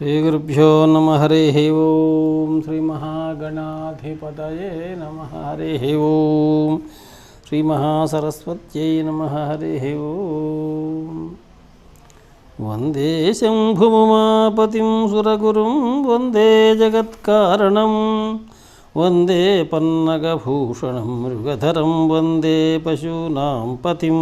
శ్రీగురుభ్యో నమ హరి ఓం శ్రీ మహాగణాధిపతయే నమ హరి ఓం శ్రీ మహాసరస్వత్యై నమ హరి ఓం వందే శంభుమాపతిం సురగురుం వందే జగత్కారణం వందే పన్నగభూషణం మృగధరం వందే పశూనాం పతిం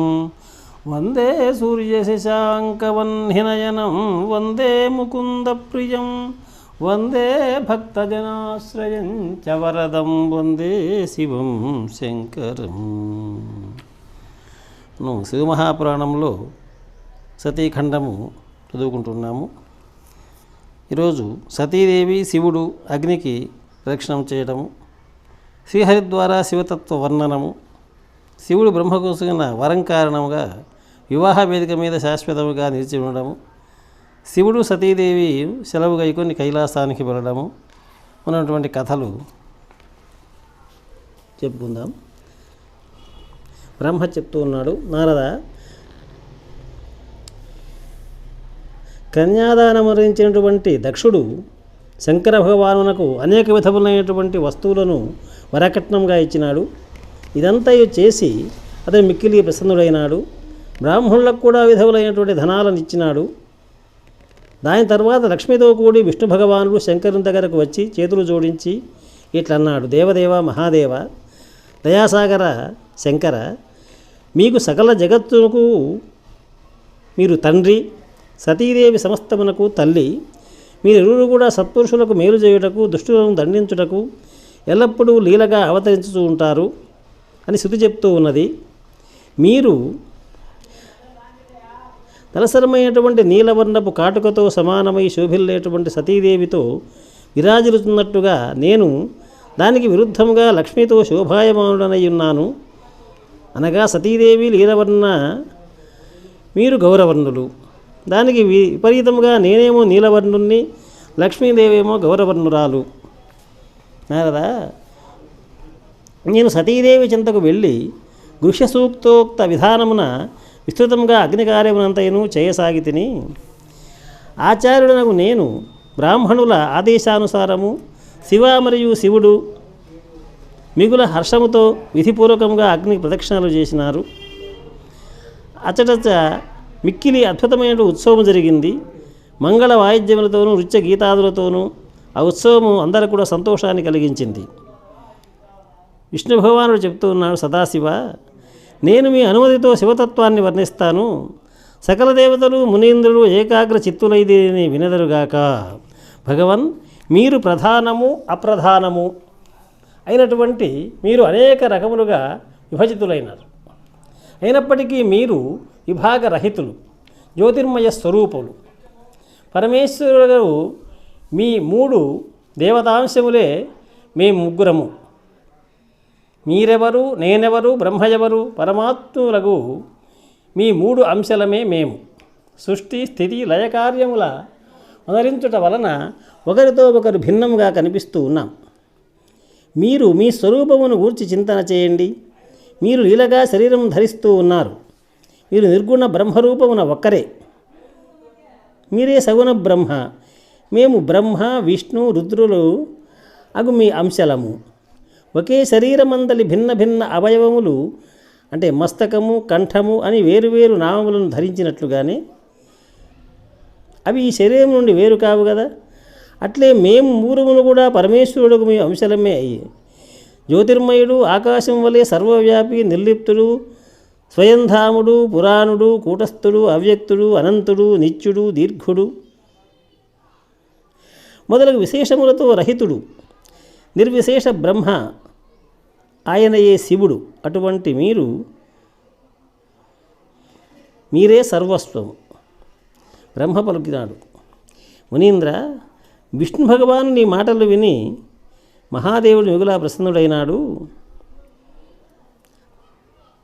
వందే సూర్యశశాంకవన్నినయనం వందే ముకుందప్రియం వందే భక్తజనాశ్రయం చ వరదం వందే శివం శంకరం. మనం శివమహాపురాణంలో సతీఖండము చదువుకుంటున్నాము. ఈరోజు సతీదేవి శివుడు అగ్నికి రక్షణం చేయడము శ్రీహరి ద్వారా శివతత్వ వర్ణనము శివుడు బ్రహ్మకోసమైన వరం కారణంగా వివాహ వేదిక మీద శాశ్వతముగా నిలిచి ఉండడము శివుడు సతీదేవి సెలవు గైకొని కైలాసానికి వెళ్ళడము ఉన్నటువంటి కథలు చెప్పుకుందాం. బ్రహ్మ చెప్తూ ఉన్నాడు నారద కన్యాదానమరించినటువంటి దక్షుడు శంకర భగవానునకు అనేక విధములైనటువంటి వస్తువులను వరకట్నంగా ఇచ్చినాడు. ఇదంతా చేసి అతను మిక్కిలి ప్రసన్నుడైనాడు. బ్రాహ్మణులకు కూడా విధములైనటువంటి ధనాలను ఇచ్చినాడు. దాని తర్వాత లక్ష్మితో కూడి విష్ణు భగవానుడు శంకరుని దగ్గరకు వచ్చి చేతులు జోడించి ఇట్లన్నాడు దేవదేవ మహాదేవ దయాసాగర శంకర మీకు సకల జగత్తునకు మీరు తండ్రి సతీదేవి సమస్తమునకు తల్లి మీరిరువురు కూడా సత్పురుషులకు మేలు చేయుటకు దుష్టులను దండించుటకు ఎల్లప్పుడూ లీలగా అవతరించుతూ ఉంటారు అని శృతి చెప్తూ ఉన్నది. మీరు తలసరమైనటువంటి నీలవర్ణపు కాటుకతో సమానమై శోభిల్లేటువంటి సతీదేవితో విరాజిల్లుతున్నట్టుగా నేను దానికి విరుద్ధంగా లక్ష్మితో శోభాయమానుడనై ఉన్నాను. అనగా సతీదేవి నీలవర్ణ మీరు గౌరవర్ణులు. దానికి విపరీతంగా నేనేమో నీలవర్ణుణ్ణి లక్ష్మీదేవేమో గౌరవర్ణురాలు. నారదా నేను సతీదేవి చింతకు వెళ్ళి గృహ్య సూక్తోక్త విధానమున విస్తృతంగా అగ్నికార్యమునంతయును చేయసాగి తిని ఆచార్యుడనకు నేను బ్రాహ్మణుల ఆదేశానుసారము శివ మరియు శివుడు మిగుల హర్షముతో విధిపూర్వకంగా అగ్ని ప్రదక్షిణలు చేసినారు. అచటచ మిక్కిలి అద్భుతమైన ఉత్సవం జరిగింది. మంగళ వాయిద్యములతోనూ నృత్య గీతాదులతోనూ ఆ ఉత్సవము అందరూ కూడా సంతోషాన్ని కలిగించింది. విష్ణు భగవానుడు చెప్తూ ఉన్నాడు సదాశివ నేను మీ అనుమతితో శివతత్వాన్ని వర్ణిస్తాను. సకల దేవతలు మునీంద్రులు ఏకాగ్ర చిత్తులైదేని వినదరుగాక. భగవన్ మీరు ప్రధానము అప్రధానము అయినటువంటి మీరు అనేక రకములుగా విభజితులైనారు. అయినప్పటికీ మీరు విభాగ రహితులు జ్యోతిర్మయ స్వరూపులు. పరమేశ్వరుడు మీ మూడు దేవతాంశములే మేము ముగ్గురము. మీరెవరు నేనెవరు బ్రహ్మ ఎవరు పరమాత్ములకు మీ మూడు అంశలమే మేము. సృష్టి స్థితి లయకార్యముల ఉదరించుట వలన ఒకరితో ఒకరు భిన్నముగా కనిపిస్తూ ఉన్నాం. మీరు మీ స్వరూపమును గూర్చి చింతన చేయండి. మీరు లీలగా శరీరం ధరిస్తూ ఉన్నారు. మీరు నిర్గుణ బ్రహ్మరూపమున ఒక్కరే. మీరే సగుణ బ్రహ్మ. మేము బ్రహ్మ విష్ణు రుద్రులు అగు మీ అంశలము. ఒకే శరీరమందలి భిన్న భిన్న అవయవములు అంటే మస్తకము కంఠము అని వేరువేరు నామములను ధరించినట్లుగానే అవి ఈ శరీరం నుండి వేరు కావు కదా అట్లే మేము మూరుమును కూడా పరమేశ్వరుడుకు మీ అంశలమే అయ్యి జ్యోతిర్మయుడు ఆకాశం వలె సర్వవ్యాపి నిర్లిప్తుడు స్వయంధాముడు పురాణుడు కూటస్థుడు అవ్యక్తుడు అనంతుడు నిత్యుడు దీర్ఘుడు. మొదలగు విశేషములతో రహితుడు. నిర్విశేష బ్రహ్మ ఆయనయే శివుడు. అటువంటి మీరు మీరే సర్వస్వం. బ్రహ్మ పలుకినాడు. మునీంద్ర విష్ణు భగవాను నీ మాటలు విని మహాదేవుడు మిగులా ప్రసన్నుడైనాడు.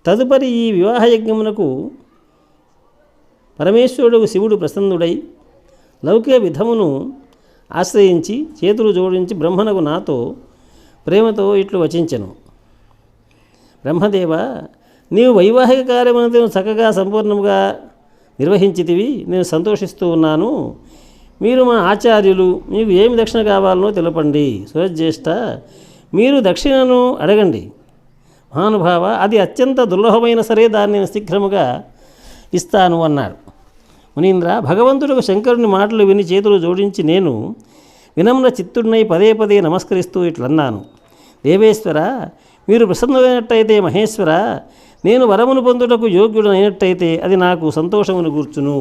తదుపరి ఈ వివాహయజ్ఞమునకు పరమేశ్వరుడు శివుడు ప్రసన్నుడై లౌకిక విధమును ఆశ్రయించి చేతులు జోడించి బ్రహ్మనకు నాతో ప్రేమతో ఇట్లు వచించెను. బ్రహ్మదేవ నీవు వైవాహిక కార్యములను చక్కగా సంపూర్ణముగా నిర్వహించితివి నేను సంతోషిస్తూ ఉన్నాను. మీరు మా ఆచార్యులు మీకు ఏమి దక్షిణ కావాలనో తెలపండి. సుజ్యేష్ఠ మీరు దక్షిణను అడగండి. మహానుభావ అది అత్యంత దుర్లభమైన సరే దాన్ని నేను శీఘ్రముగా ఇస్తాను అన్నాడు. మునీంద్ర భగవంతుడు శంకరుని మాటలు విని చేతులు జోడించి నేను వినమ్ర చిత్తుడినై పదే పదే నమస్కరిస్తూ ఇట్లన్నాను. దేవేశ్వర మీరు ప్రసన్నమైనట్టయితే మహేశ్వర నేను వరమును పొందుటకు యోగ్యుడనైనట్టయితే అది నాకు సంతోషమును కూర్చును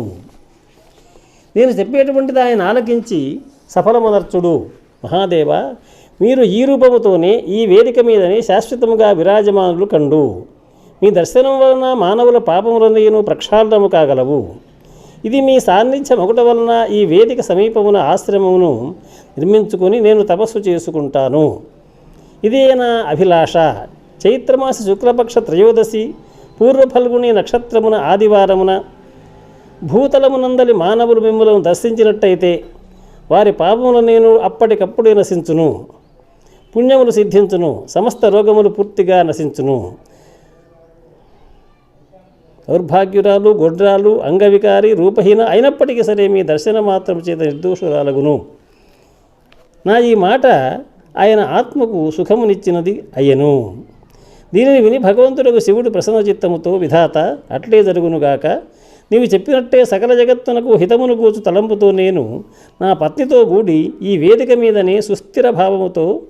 నేను చెప్పేటువంటిది ఆయన ఆలకించి సఫలమనర్చుడు. మహాదేవ మీరు ఈ రూపముతోనే ఈ వేదిక మీదనే శాశ్వతముగా విరాజమానులు కండు. మీ దర్శనం వలన మానవుల పాపములన్నీను ప్రక్షాళనము కాగలవు. ఇది మీ సాన్నిధ్యం ఒకట వలన ఈ వేదిక సమీపమున ఆశ్రమమును నిర్మించుకొని నేను తపస్సు చేసుకుంటాను. ఇదే నా అభిలాష? చైత్రమాస శుక్లపక్ష త్రయోదశి పూర్వఫల్గుని నక్షత్రమున ఆదివారమున భూతలమునందలి మానవులు మిమ్మలను దర్శించినట్టయితే వారి పాపములు నేను అప్పటికప్పుడే నశించును. పుణ్యములు సిద్ధించును. సమస్త రోగములు పూర్తిగా నశించును. దౌర్భాగ్యురాలు గొడ్రాలు అంగవికారి రూపహీన అయినప్పటికీ సరే మీ దర్శన మాత్రం చేత నిర్దోషురాలగును. నా ఈ మాట ఆయన ఆత్మకు సుఖమునిచ్చినది అయ్యను. దీనిని విని భగవంతుడకు శివుడు ప్రసన్న చిత్తముతో విధాత అట్లే జరుగునుగాక నీవు చెప్పినట్టే సకల జగత్తునకు హితమును గూచు తలంపుతో నేను నా పత్నితో గూడి ఈ వేదిక మీదనే సుస్థిర భావముతో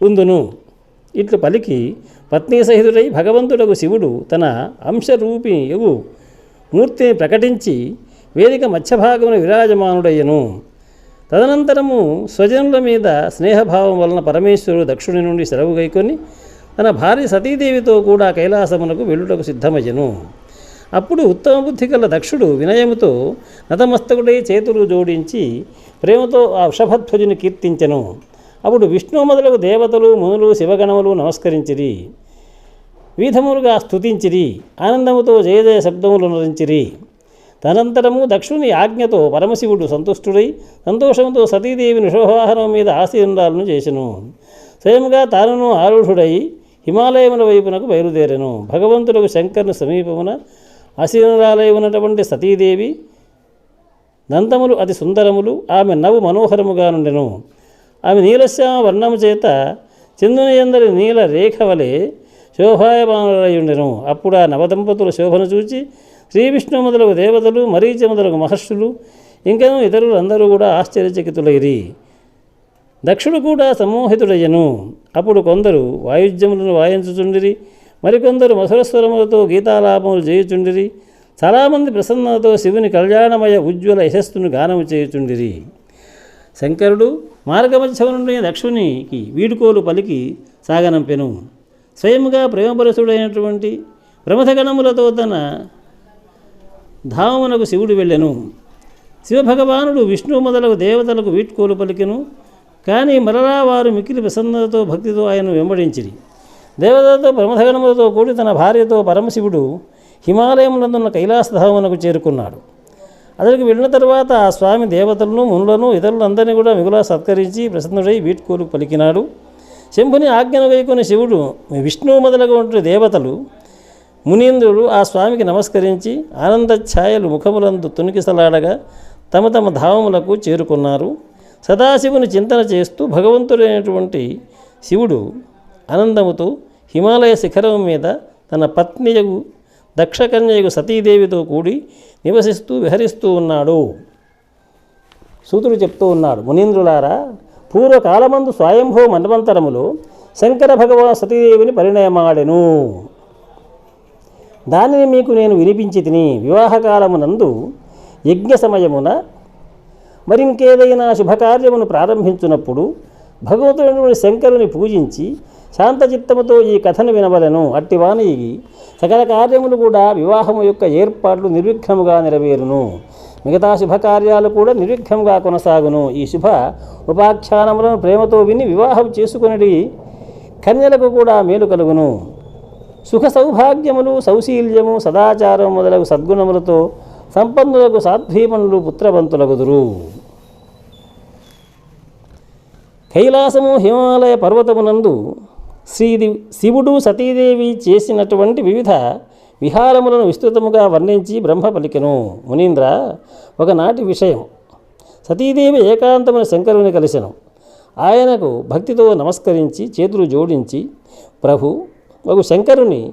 ఉందును. ఇట్లు పలికి పత్ని సహితుడై భగవంతుడకు శివుడు తన అంశరూపి యగు మూర్తిని ప్రకటించి వేదిక మత్స్యభాగమున విరాజమానుడయ్యను. తదనంతరము స్వజనుల మీద స్నేహభావం వలన పరమేశ్వరుడు దక్షుడి నుండి సెలవు గైకొని తన భార్య సతీదేవితో కూడా కైలాసమునకు వెళ్ళుటకు సిద్ధమయ్యను. అప్పుడు ఉత్తమ బుద్ధి గల దక్షుడు వినయముతో నతమస్తకుడై చేతులు జోడించి ప్రేమతో ఆ వృషభధ్వజుని కీర్తించెను. అప్పుడు విష్ణు మొదలగు దేవతలు మునులు శివగణములు నమస్కరించిరి. వీధములుగా స్తుతించిరి. ఆనందముతో జయ శబ్దములు నరించిరి తనంతరము దక్షుని ఆజ్ఞతో పరమశివుడు సంతుష్టుడై సంతోషంతో సతీదేవిని శోభాహనం మీద ఆశీనురాలను చేసెను. స్వయంగా తానును ఆరుఢుడై హిమాలయముల వైపునకు బయలుదేరెను. భగవంతులకు శంకరుని సమీపమున ఆశీనురాలై ఉన్నటువంటి సతీదేవి దంతములు అతి సుందరములు. ఆమె నవ్వు మనోహరముగా నుండెను ఆమె నీలశ్యామ వర్ణము చేత చందుని ఎందరి నీల రేఖ వలె శోభాయమానులై అప్పుడు ఆ నవదంపతుల శోభను చూచి శ్రీ విష్ణు మొదలగు దేవతలు మరీచ మొదలగు మహర్షులు ఇంకనూ ఇతరులు అందరూ కూడా ఆశ్చర్యచకితులైరి. దక్షుడు కూడా సమ్మోహితుడయ్యను. అప్పుడు కొందరు వాయుద్యములను వాయించుచుండిరి మరికొందరు మధురస్వరములతో గీతాలాపములు చేయుచుండిరి చాలామంది ప్రసన్నతో శివుని కళ్యాణమయ ఉజ్వల యశస్సును గానము చేయుచుండిరి. శంకరుడు మార్గమధ్యము నుండి దక్షునికి వీడుకోలు పలికి సాగనంపెను. స్వయముగా ప్రేమపరసుడైనటువంటి ప్రమథగణములతో తన ధామమునకు శివుడు వెళ్ళెను. శివభగవానుడు విష్ణు మొదలగు దేవతలకు వీడ్కోలు పలికెను. కానీ మరలా వారు మిక్కిలి ప్రసన్నతతో భక్తితో ఆయనను వెంబడించిరి. దేవతలతో ప్రమథగణములతో కూడి తన భార్యతో పరమశివుడు హిమాలయములందున్న కైలాసధామమునకు చేరుకున్నాడు. అతడికి వెళ్ళిన తర్వాత ఆ స్వామి దేవతలను మునులను ఇతరులందరినీ కూడా మిగులా సత్కరించి ప్రసన్నుడై వీడ్కోలు పలికినాడు. శంభుని ఆజ్ఞను వైకొని శివుడు విష్ణువు మొదలగు దేవతలు మునీంద్రుడు ఆ స్వామికి నమస్కరించి ఆనంద ఛాయలు ముఖములందు తునికిసలాడగా తమ తమ ధామములకు చేరుకున్నారు. సదాశివుని చింతన చేస్తూ భగవంతుడైనటువంటి శివుడు ఆనందముతో హిమాలయ శిఖరం మీద తన పత్నియగు దక్షకన్యకు సతీదేవితో కూడి నివసిస్తూ విహరిస్తూ ఉన్నాడు. సూతుడు చెప్తూ ఉన్నాడు మునీంద్రులారా పూర్వకాలమందు స్వయంభూ మన్వంతరములో శంకర భగవాన్ సతీదేవిని పరిణయమాడెను. దానిని మీకు నేను వినిపించి తిని వివాహకాలమునందు యజ్ఞ సమయమున మరింకేదైనా శుభకార్యమును ప్రారంభించున్నప్పుడు భగవంతుడైనటువంటి శంకరుని పూజించి శాంతచిత్తముతో ఈ కథను వినవలను. అట్టివాని సకల కార్యములు కూడా వివాహము యొక్క ఏర్పాట్లు నిర్విఘ్నముగా నెరవేరును. మిగతా శుభకార్యాలు కూడా నిర్విఘ్నంగా కొనసాగును. ఈ శుభ ఉపాఖ్యానములను ప్రేమతో విని వివాహం చేసుకుని కన్యలకు కూడా మేలు కలుగును. సుఖ సౌభాగ్యములు సౌశీల్యము సదాచారం మొదలగు సద్గుణములతో సంపన్నులకు సాధ్వీమనులు పుత్రవంతులగుదురు. కైలాసము హిమాలయ పర్వతమునందు శ్రీ శివుడు సతీదేవి చేసినటువంటి వివిధ విహారములను విస్తృతముగా వర్ణించి బ్రహ్మ పలికెను. మునీంద్ర ఒకనాటి విషయం. సతీదేవి ఏకాంతమైన శంకరుని కలిసెను. ఆయనకు భక్తితో నమస్కరించి చేతులు జోడించి ప్రభు ఒక శంకరుని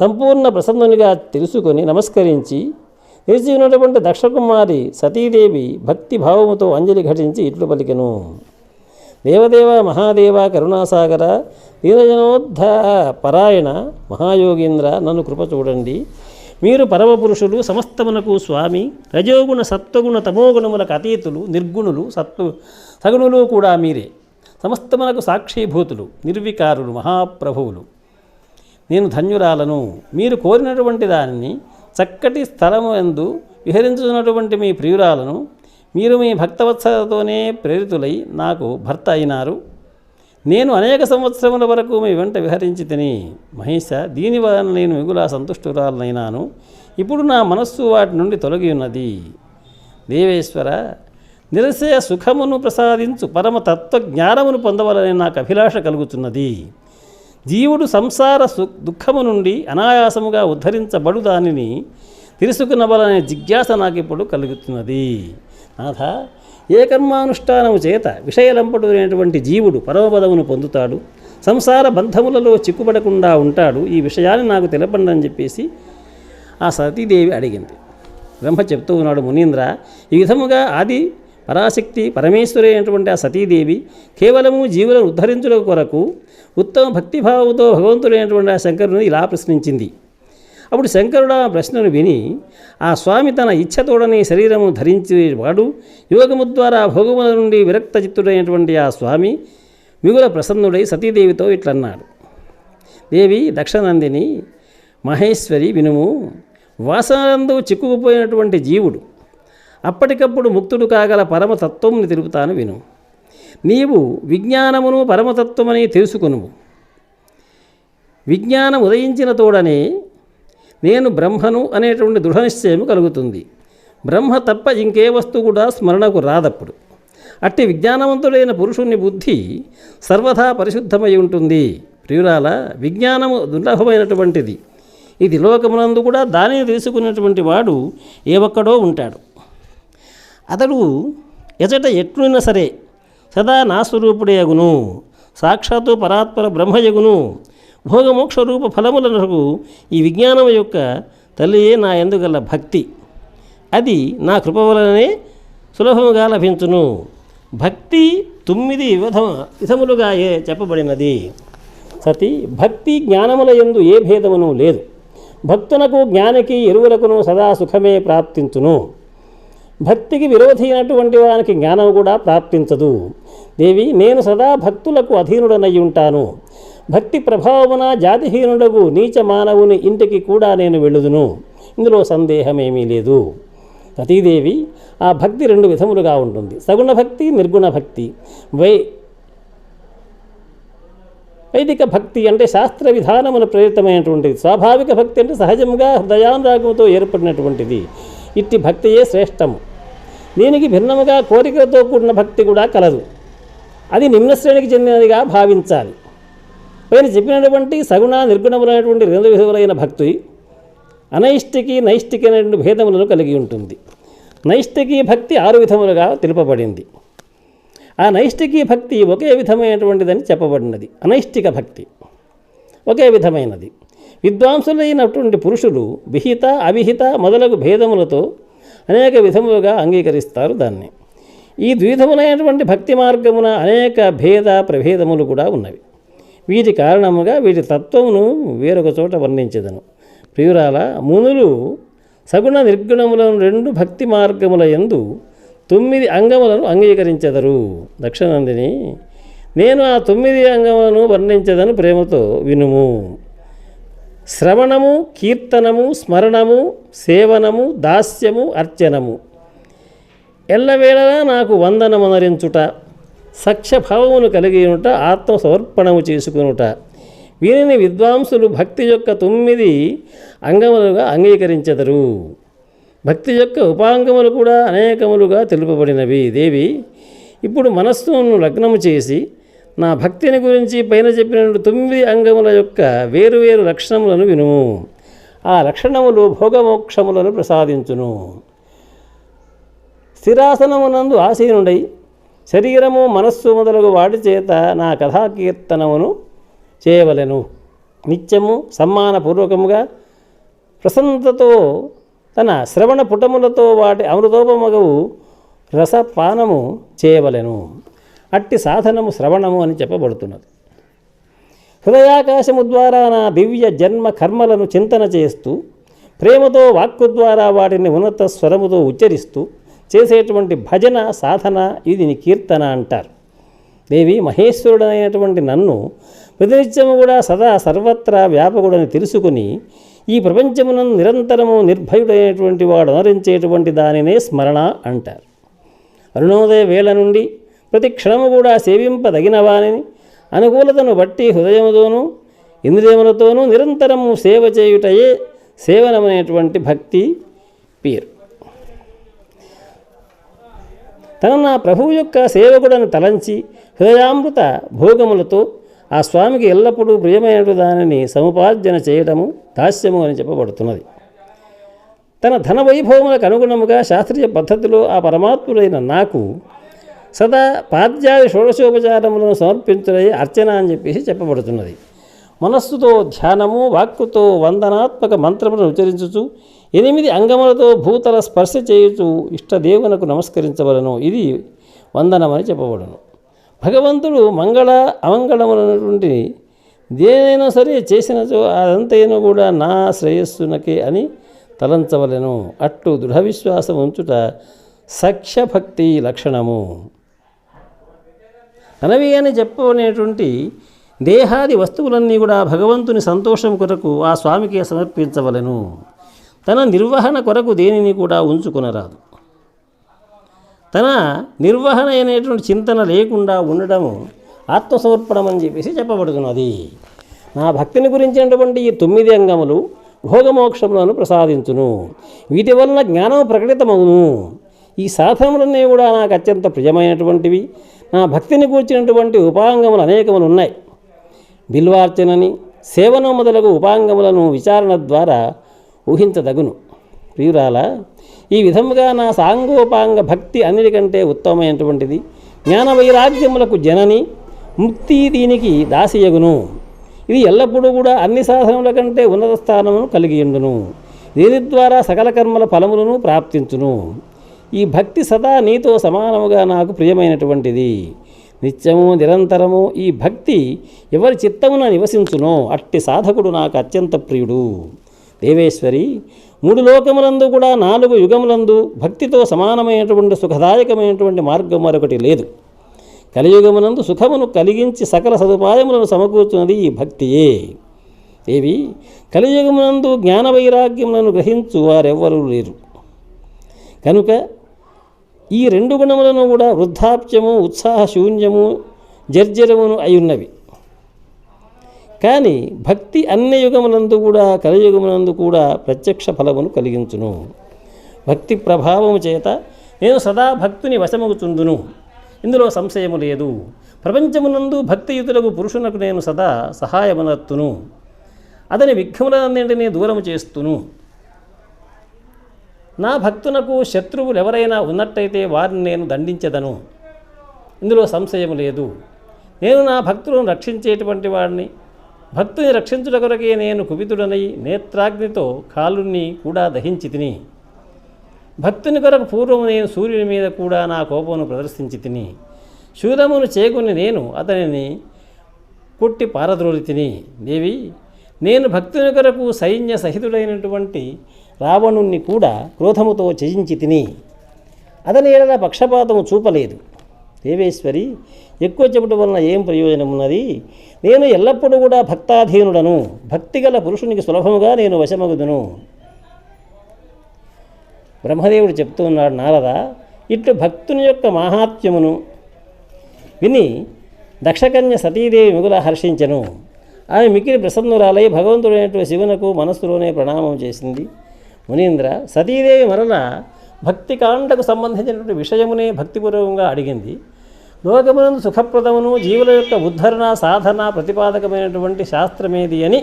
సంపూర్ణ ప్రసన్నునిగా తెలుసుకొని నమస్కరించి తెలిసి ఉన్నటువంటి దక్షకుమారి సతీదేవి భక్తి భావముతో అంజలి ఘటించి ఇట్లు పలికెను. దేవదేవ మహాదేవ కరుణాసాగర దీనజనోద్ధ పరాయణ మహాయోగీంద్ర నన్ను కృప చూడండి. మీరు పరమపురుషులు సమస్తమునకు స్వామి రజోగుణ సత్వగుణ తమోగుణములకు అతీతులు నిర్గుణులు సత్వ సగుణులు కూడా మీరే. సమస్తమునకు సాక్షిభూతులు నిర్వికారులు మహాప్రభువులు. నేను ధన్యురాలను. మీరు కోరినటువంటి దానిని చక్కటి స్థలము ఎందు విహరించుతున్నటువంటి మీ ప్రియురాలను మీరు మీ భక్తవత్సలతోనే ప్రేరితులై నాకు భర్త అయినారు. నేను అనేక సంవత్సరముల వరకు మీ వెంట విహరించి తిని మహేష దీనివలన నేను మిగులా సంతుష్టురాలనైనాను. ఇప్పుడు నా మనస్సు వాటి నుండి తొలగి ఉన్నది. దేవేశ్వర నిరసయ సుఖమును ప్రసాదించు పరమ తత్వ జ్ఞానమును పొందవలని నాకు అభిలాష కలుగుతున్నది. జీవుడు సంసార సు దుఃఖము నుండి అనాయాసముగా ఉద్ధరించబడు దానిని తెలుసుకునవలనే జిజ్ఞాస నాకు ఇప్పుడు కలుగుతున్నది. నాథ ఏ కర్మానుష్ఠానము చేత విషయలంపడునేటువంటి జీవుడు పరమపదమును పొందుతాడు? సంసార బంధములలో చిక్కుపడకుండా ఉంటాడు? ఈ విషయాన్ని నాకు తెలపండి అని చెప్పేసి ఆ సతీదేవి అడిగింది. బ్రహ్మ చెప్తూ ఉన్నాడు మునీంద్ర ఈ విధముగా ఆది పరాశక్తి పరమేశ్వరి అయినటువంటి ఆ సతీదేవి కేవలము జీవులను ఉద్ధరించుట కొరకు ఉత్తమ భక్తిభావంతో భగవంతుడైనటువంటి ఆ శంకరుని ఇలా ప్రశ్నించింది. అప్పుడు శంకరుడు ఆ ప్రశ్నను విని ఆ స్వామి తన ఇచ్ఛతోడని శరీరము ధరించేవాడు యోగము ద్వారా భోగముల నుండి విరక్త చిత్తుడైనటువంటి ఆ స్వామి మిగుల ప్రసన్నుడై సతీదేవితో ఇట్లన్నాడు. దేవి దక్షనందిని మహేశ్వరి వినుము వాసనందు చిక్కుకుపోయినటువంటి జీవుడు అప్పటికప్పుడు ముక్తుడు కాగల పరమతత్వంని తెలుపుతాను విను. నీవు విజ్ఞానమును పరమతత్వమని తెలుసుకొనుము. విజ్ఞానం ఉదయించిన తోడనే నేను బ్రహ్మను అనేటువంటి దృఢ నిశ్చయం కలుగుతుంది. బ్రహ్మ తప్ప ఇంకే వస్తువు కూడా స్మరణకు రాదప్పుడు. అట్టి విజ్ఞానవంతుడైన పురుషుని బుద్ధి సర్వదా పరిశుద్ధమై ఉంటుంది. ప్రియురాల విజ్ఞానము దుర్లభమైనటువంటిది. ఇది లోకమునందు కూడా దానిని తీసుకున్నటువంటి వాడు ఏ ఒక్కడో ఉంటాడు. అతడు ఎచట ఎట్లున్నా సరే సదా నా అగును. సాక్షాత్తు పరాత్పర బ్రహ్మయగును. భోగమోక్ష రూప ఫలములకు ఈ విజ్ఞానం యొక్క తల్లియే నా ఎందుగల భక్తి. అది నా కృప వలనే సులభముగా లభించును. భక్తి తొమ్మిది విధ విధములుగా ఏ చెప్పబడినది. సతి భక్తి జ్ఞానముల ఎందు ఏ భేదమును లేదు. భక్తునకు జ్ఞానికి ఎరువులకును సదా సుఖమే ప్రాప్తించును. భక్తికి విరోధి అయినటువంటి వానికి జ్ఞానం కూడా ప్రాప్తించదు. దేవి నేను సదా భక్తులకు అధీనుడనై ఉంటాను. భక్తి ప్రభావమున జాతిహీనుడగు నీచ మానవుని ఇంటికి కూడా నేను వెళ్ళుదును. ఇందులో సందేహమేమీ లేదు. సతీదేవి ఆ భక్తి రెండు విధములుగా ఉంటుంది. సగుణ భక్తి నిర్గుణ భక్తి. వై వైదిక భక్తి అంటే శాస్త్ర విధానమున ప్రేరితమైనటువంటిది. స్వాభావిక భక్తి అంటే సహజంగా హృదయానురాగంతో ఏర్పడినటువంటిది. ఇట్టి భక్తియే శ్రేష్టము. దీనికి భిన్నముగా కోరికలతో కూడిన భక్తి కూడా కలదు. అది నిమ్న శ్రేణికి చెందినదిగా భావించాలి. పైన చెప్పినటువంటి సగుణ నిర్గుణములైనటువంటి రెండు విధములైన భక్తి అనైష్టికి నైష్టికి అనేటువంటి భేదములను కలిగి ఉంటుంది. నైష్టికీ భక్తి ఆరు విధములుగా తెలుపబడింది. ఆ నైష్టికీ భక్తి ఒకే విధమైనటువంటిదని చెప్పబడినది. అనైష్టిక భక్తి ఒకే విధమైనది. విద్వాంసులైనటువంటి పురుషులు విహిత అవిహిత మొదలగు భేదములతో అనేక విధములుగా అంగీకరిస్తారు దాన్ని. ఈ ద్విధములైనటువంటి భక్తి మార్గమున అనేక భేద ప్రభేదములు కూడా ఉన్నవి. వీటి కారణముగా వీటి తత్వమును వేరొక చోట వర్ణించదను. ప్రియురాల మునులు సగుణ నిర్గుణములను రెండు భక్తి మార్గముల యందు తొమ్మిది అంగములను అంగీకరించెదరు. దక్షిణందిని నేను ఆ తొమ్మిది అంగములను వర్ణించదని ప్రేమతో వినుము. శ్రవణము కీర్తనము స్మరణము సేవనము దాస్యము అర్చనము. ఎల్లవేళలా నాకు వందనమునరించుట సఖ్యభావమును కలిగి ఉంట ఆత్మసమర్పణము చేసుకునుట. వీరిని విద్వాంసులు భక్తి యొక్క తొమ్మిది అంగములుగా అంగీకరించెదరు. భక్తి యొక్క ఉపాంగములు కూడా అనేకములుగా తెలుపబడినవి. దేవి ఇప్పుడు మనస్సును లగ్నము చేసి నా భక్తిని గురించి పైన చెప్పిన తొమ్మిది అంగముల యొక్క వేరువేరు లక్షణములను వినుము. ఆ లక్షణములు భోగమోక్షములను ప్రసాదించును. స్థిరాసనమునందు ఆసీనుడై శరీరము మనస్సు మొదలగు వాటి చేత నా కథాకీర్తనమును చేయవలెను. నిత్యము సమ్మానపూర్వకముగా ప్రసన్నతతో తన శ్రవణ పుటములతో వాటి అమృతోపమగవు రసపానము చేయవలెను. అట్టి సాధనము శ్రవణము అని చెప్పబడుతున్నది. హృదయాకాశము ద్వారా నా దివ్య జన్మ కర్మలను చింతన చేస్తూ ప్రేమతో వాక్కు ద్వారా వాటిని ఉన్నత స్వరముతో ఉచ్చరిస్తూ చేసేటువంటి భజన సాధన ఇది కీర్తన అంటారు. దేవి మహేశ్వరుడైనటువంటి నన్ను ప్రతినిత్యము కూడా సదా సర్వత్రా వ్యాపకుడని తెలుసుకుని ఈ ప్రపంచమును నిరంతరము నిర్భయుడైనటువంటి వాడు అనరించేటువంటి దానినే స్మరణ అంటారు. అరుణోదయ వేళ నుండి ప్రతి క్షణము కూడా సేవింపదగిన వానిని అనుకూలతను బట్టి హృదయముతోనూ ఇంద్రియములతోనూ నిరంతరము సేవ చేయుటయే సేవనమనేటువంటి భక్తి పేరు. తన నా ప్రభువు యొక్క సేవకుడని తలంచి హృదయామృత భోగములతో ఆ స్వామికి ఎల్లప్పుడూ ప్రియమైన దానిని సముపార్జన చేయడము దాస్యము అని చెప్పబడుతున్నది. తన ధన వైభవములకు అనుగుణముగా శాస్త్రీయ పద్ధతిలో ఆ పరమాత్ముడైన నాకు సదా పాద్యాది షోడశోపచారములను సమర్పించుడై అర్చన అని చెప్పేసి చెప్పబడుతున్నది. మనస్సుతో ధ్యానము వాక్కుతో వందనాత్మక మంత్రమును ఉచ్చరించుచు ఎనిమిది అంగములతో భూతల స్పర్శ చేయుచు ఇష్టదేవునకు నమస్కరించవలను. ఇది వందనమని చెప్పబడను. భగవంతుడు మంగళ అమంగళములైనటువంటి దేనైనా సరే చేసినచో అదంతైనా కూడా నా శ్రేయస్సునకే అని తలంచవలెను. అట్టు దృఢ విశ్వాసం ఉంచుట సఖ్యభక్తి లక్షణము. అనవి అని చెప్పనేటువంటి దేహాది వస్తువులన్నీ కూడా భగవంతుని సంతోషం కొరకు ఆ స్వామికి సమర్పించవలెను. తన నిర్వహణ కొరకు దేనిని కూడా ఉంచుకొనరాదు. తన నిర్వహణ అనేటువంటి చింతన లేకుండా ఉండడము ఆత్మసమర్పణం అని చెప్పేసి చెప్పబడుతున్నది. నా భక్తిని గురించినటువంటి ఈ తొమ్మిది అంగములు భోగమోక్షములను ప్రసాదించును. వీటి వలన జ్ఞానం ప్రకటితమగును. ఈ సాధనములన్నీ కూడా నాకు అత్యంత ప్రియమైనటువంటివి. నా భక్తిని కూర్చినటువంటి ఉపాంగములు అనేకములు ఉన్నాయి. బిల్వార్చనని సేవను మొదలగు ఉపాంగములను విచారణ ద్వారా ఊహించదగును. ప్రియురాల ఈ విధముగా నా సాంగోపాంగ భక్తి అన్నిటికంటే ఉత్తమమైనటువంటిది జ్ఞాన వైరాగ్యములకు జనని ముక్తి దీనికి దాసియగును. ఇది ఎల్లప్పుడూ కూడా అన్ని సాధనముల కంటే ఉన్నత స్థానమును కలిగియుండును. దీని ద్వారా సకల కర్మల ఫలములను ప్రాప్తించును. ఈ భక్తి సదా నీతో సమానముగా నాకు ప్రియమైనటువంటిది. నిత్యము నిరంతరము ఈ భక్తి ఎవరి చిత్తమున నివసించునో అట్టి సాధకుడు నాకు అత్యంత ప్రియుడు. దేవేశ్వరి మూడు లోకములందు కూడా నాలుగు యుగములందు భక్తితో సమానమైనటువంటి సుఖదాయకమైనటువంటి మార్గం మరొకటి లేదు. కలియుగమునందు సుఖమును కలిగించి సకల సదుపాయములను సమకూర్చున్నది ఈ భక్తియే. దేవి కలియుగమునందు జ్ఞాన వైరాగ్యములను గ్రహించు వారెవ్వరూ లేరు. కనుక ఈ రెండు గుణములను కూడా వృద్ధాప్యము ఉత్సాహ శూన్యము జర్జరమును అయ్యున్నవి. కానీ భక్తి అన్ని యుగములందు కూడా కలియుగమునందు కూడా ప్రత్యక్ష ఫలమును కలిగించును. భక్తి ప్రభావము చేత నేను సదా భక్తుని వశమగుచుందును. ఇందులో సంశయము లేదు. ప్రపంచమునందు భక్తియుతులకు పురుషునకు నేను సదా సహాయమునత్తును అతని విఘ్నములన్నింటినీ దూరము చేస్తును. నా భక్తునకు శత్రువులు ఎవరైనా ఉన్నట్టయితే వారిని నేను దండించదను. ఇందులో సంశయం లేదు. నేను నా భక్తులను రక్షించేటువంటి వాడిని. భక్తుని రక్షించుట కొరకే నేను కుపితుడనై నేత్రాగ్నితో కాలుని కూడా దహించి తిని. భక్తుని కొరకు పూర్వం నేను సూర్యుని మీద కూడా నా కోపమును ప్రదర్శించి తిని. శూరమును చేకుని నేను అతనిని కొట్టి పారద్రోలి తిని. దేవి నేను భక్తుని కొరకు సైన్య సహితుడైనటువంటి రావణుణ్ణి కూడా క్రోధముతో చజించి తిని అతని ఏడల పక్షపాతము చూపలేదు. దేవేశ్వరి ఎక్కువ చెప్పడం వలన ఏం ప్రయోజనం ఉన్నది నేను ఎల్లప్పుడూ కూడా భక్తాధీనుడను భక్తిగల పురుషునికి సులభముగా నేను వశమగుదును. బ్రహ్మదేవుడు చెప్తూ ఉన్నాడు నారద ఇట్లు భక్తుని యొక్క మహాత్మ్యమును విని దక్షకన్య సతీదేవి మిగుల హర్షించెను. ఆమె మికిలి ప్రసన్నురాలై భగవంతుడైనటువంటి శివునకు మనస్సులోనే ప్రణామం చేసింది. మునీంద్ర సతీదేవి మరల భక్తి కాండకు సంబంధించినటువంటి విషయమునే భక్తిపూర్వకంగా అడిగింది. లోకమునందు సుఖప్రదమును జీవుల యొక్క ఉద్ధరణ సాధన ప్రతిపాదకమైనటువంటి శాస్త్రమేది అని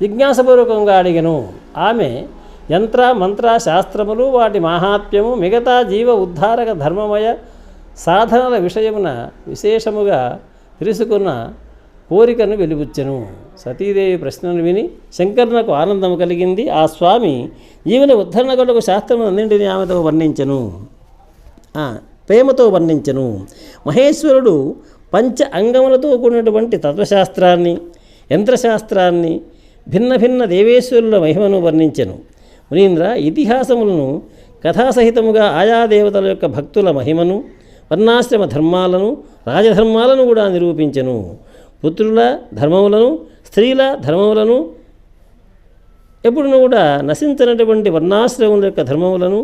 జిజ్ఞాసపూర్వకంగా అడిగను. ఆమె యంత్ర మంత్ర శాస్త్రములు వాటి మాహాత్మ్యము మిగతా జీవ ఉద్ధారక ధర్మమయ సాధనల విషయమున విశేషముగా తెలుసుకున్న కోరికను వెలుగుచ్చను సతీదేవి ప్రశ్నను విని శంకరునకు ఆనందం కలిగింది. ఆ స్వామి ఈమెను ఉద్ధరణ కొరకు శాస్త్రములన్నింటినీ ఆమెతో వర్ణించెను. ఆ, ప్రేమతో వర్ణించను. మహేశ్వరుడు పంచ అంగములతో కూడినటువంటి తత్వశాస్త్రాన్ని యంత్రశాస్త్రాన్ని భిన్న భిన్న దేవేశ్వరుల మహిమను వర్ణించెను. మునీంద్ర ఇతిహాసములను కథాసహితముగా ఆయా దేవతల యొక్క భక్తుల మహిమను వర్ణాశ్రమ ధర్మాలను రాజధర్మాలను కూడా నిరూపించెను. పుత్రుల ధర్మములను స్త్రీల ధర్మములను ఎప్పుడును కూడా నశించినటువంటి వర్ణాశ్రముల యొక్క ధర్మములను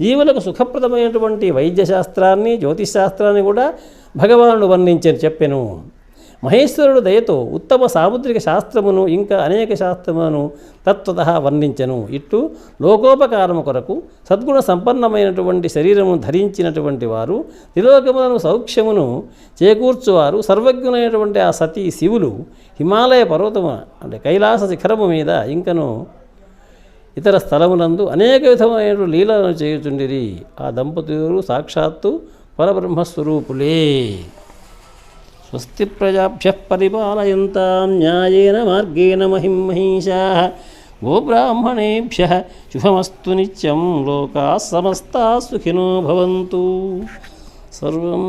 జీవులకు సుఖప్రదమైనటువంటి వైద్యశాస్త్రాన్ని జ్యోతిశాస్త్రాన్ని కూడా భగవానుడు వర్ణించని చెప్పెను. మహేశ్వరుడు దయతో ఉత్తమ సాముద్రిక శాస్త్రమును ఇంకా అనేక శాస్త్రములను తత్వత వర్ణించెను. ఇట్టు లోకోపకారము కొరకు సద్గుణ సంపన్నమైనటువంటి శరీరమును ధరించినటువంటి వారు త్రిలోకములను సౌఖ్యమును చేకూర్చువారు సర్వజ్ఞులైనటువంటి ఆ సతీ శివులు హిమాలయ పర్వతము అంటే కైలాస శిఖరము మీద ఇంకను ఇతర స్థలములందు అనేక విధమైన లీలలను చేయుచుండిరి. ఆ దంపతులు సాక్షాత్తు పరబ్రహ్మస్వరూపులే. स्वस्ति प्रजाभ्य पिपालयता न्याय मगेन महिम महिषा गोब्राह्मणेभ्यः शुभमस्तु नित्यं, लोका समस्ता सुखिनो भवन्तु। सर्वं